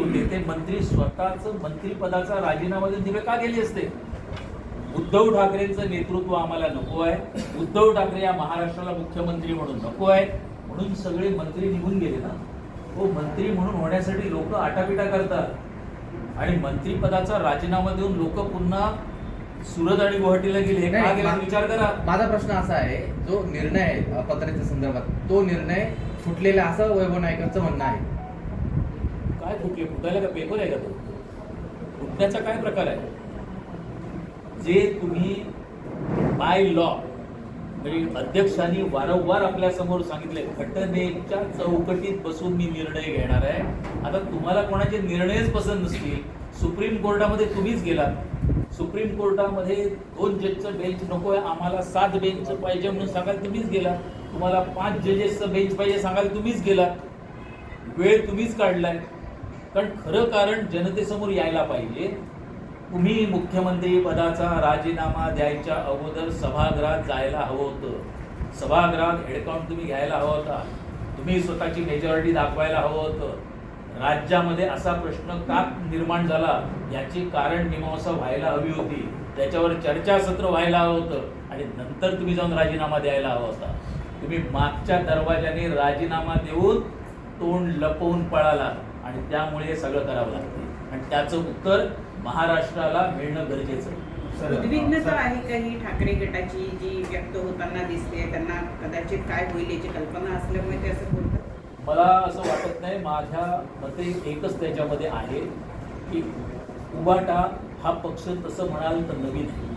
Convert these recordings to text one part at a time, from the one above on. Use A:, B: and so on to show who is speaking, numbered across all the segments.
A: होते ते मंत्री स्वतःच मंत्रिपदाचा राजीनामा देऊन तिकडे का गेले असते? उद्धव ठाकरेंचं नेतृत्व आम्हाला नको आहे. उद्धव ठाकरे या महाराष्ट्राला मुख्यमंत्री म्हणून नको आहे. म्हणून सगळे मंत्री निघून गेले ना. हो मंत्री म्हणून होण्यासाठी लोक आटापिटा करतात. आणि मंत्रिपदाचा राजीनामा देऊन लोक पुन्हा सुरत आणि गुवाहाटीला गेले का गेले? विचार करा.
B: माझा प्रश्न असा आहे जो निर्णय आहे अपात्रतेच्या संदर्भात तो निर्णय फुटलेला असं वैभव नायकांचं म्हणणं आहे.
A: काय फुटले? फुटायला का पेपर आहे का तो? फुटण्याचा काय प्रकार आहे? जे तुम्ही बाय लॉ म्हणजे अध्यक्षांनी वारंवार आपल्यासमोर सांगितले घटनेच्या चौकटीत बसून मी निर्णय घेणार आहे. आता तुम्हाला कोणाचे निर्णयच पसंत नसतील सुप्रीम कोर्टामध्ये तुम्हीच गेलात. सुप्रीम कोर्टामध्ये दोन जजचं बेंच नको आहे आम्हाला सात बेंच पाहिजे म्हणून सांगाल तुम्हीच गेला तुम्हाला पाच जजेसचं बेंच पाहिजे सांगाल तुम्हीच गेलात. वेळ तुम्हीच काढलाय. कारण खरं कारण जनतेसमोर यायला पाहिजे. तुम्ही मुख्यमंत्री पदाचा राजीनामा द्यायच्या अगोदर सभागृहात जायला हवं होतं. सभागृहात हेडकाउंट तुम्ही घ्यायला हवा होता. तुम्ही स्वतःची मेजॉरिटी दाखवायला हवं होतं. राज्यामध्ये असा प्रश्न का निर्माण झाला? याची कारण मीमांसा व्हायला हवी होती. त्याच्यावर चर्चासत्र व्हायला हवं होतं आणि नंतर तुम्ही जाऊन राजीनामा द्यायला हवा होता. तुम्ही मागच्या दरवाजाने राजीनामा देऊन तोंड लपवून पळाला आणि त्यामुळे हे सगळं करावं लागते आणि त्याचं उत्तर महाराष्ट्राला मिळणं गरजेचं आहे.
C: उद्विग्न तर आहे का ही ठाकरे गटाची जी व्यक्त होताना दिसते त्यांना कदाचित काय होईल याची कल्पना असल्यामुळे ते असं बोलतात?
A: मला असं वाटत नाही माझ्या मते एकच त्याच्यामध्ये आहे की उबाटा हा पक्ष तसं म्हणाल तर नवीन आहे.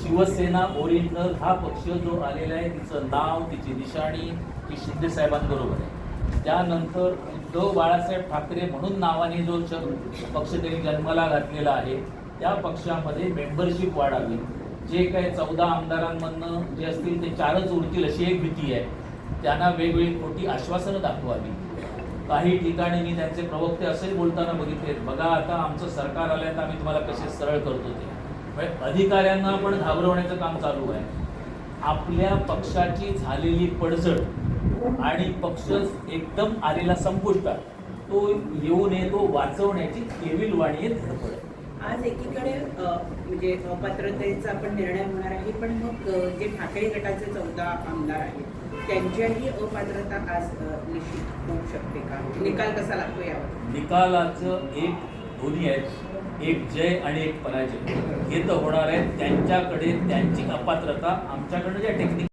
A: शिवसेना ओरिजिनल हा पक्ष जो आलेला आहे तिचं नाव तिची निशाणी ही शिंदे साहेबांबरोबर आहे. त्यानंतर उद्धव बाळासाहेब ठाकरे म्हणून नावाने जो पक्ष त्यांनी जन्माला घातलेला आहे त्या पक्षामध्ये मेंबरशिप वाढावी. जे काही चौदा आमदारांमधनं जे असतील ते चारच उरतील अशी एक भीती आहे. त्यांना वेगवेगळी खोटी आश्वासनं दाखवावी. काही ठिकाणी मी त्यांचे प्रवक्ते असेही बोलताना बघितले बघा आता आमचं सरकार आलंय तर आम्ही तुम्हाला कसे सरळ करतो ते. म्हणजे अधिकाऱ्यांना पण घाबरवण्याचं काम चालू आहे. आपल्या पक्षाची झालेली पडझड आणि पक्ष एकदम आलेला संपुष्टात. तो येऊ नये तो वाचवण्याची केविलवाणी आहे धडपड. आहे
C: आज एकीकडे म्हणजे अपात्रतेचा पण निर्णय होणार आहे पण मग जे ठाकरे गटाचे चौदा आमदार आहेत त्यांच्याही अपात्रता आज निश्चित होऊ शकते का? निकाल कसा लागतो यावर?
A: निकालाचं एक दोन्ही आहेत एक जय आणि एक पराजय. हे तर होणार आहे त्यांच्याकडे त्यांची अपात्रता आमच्याकडे ज्या टेक्निक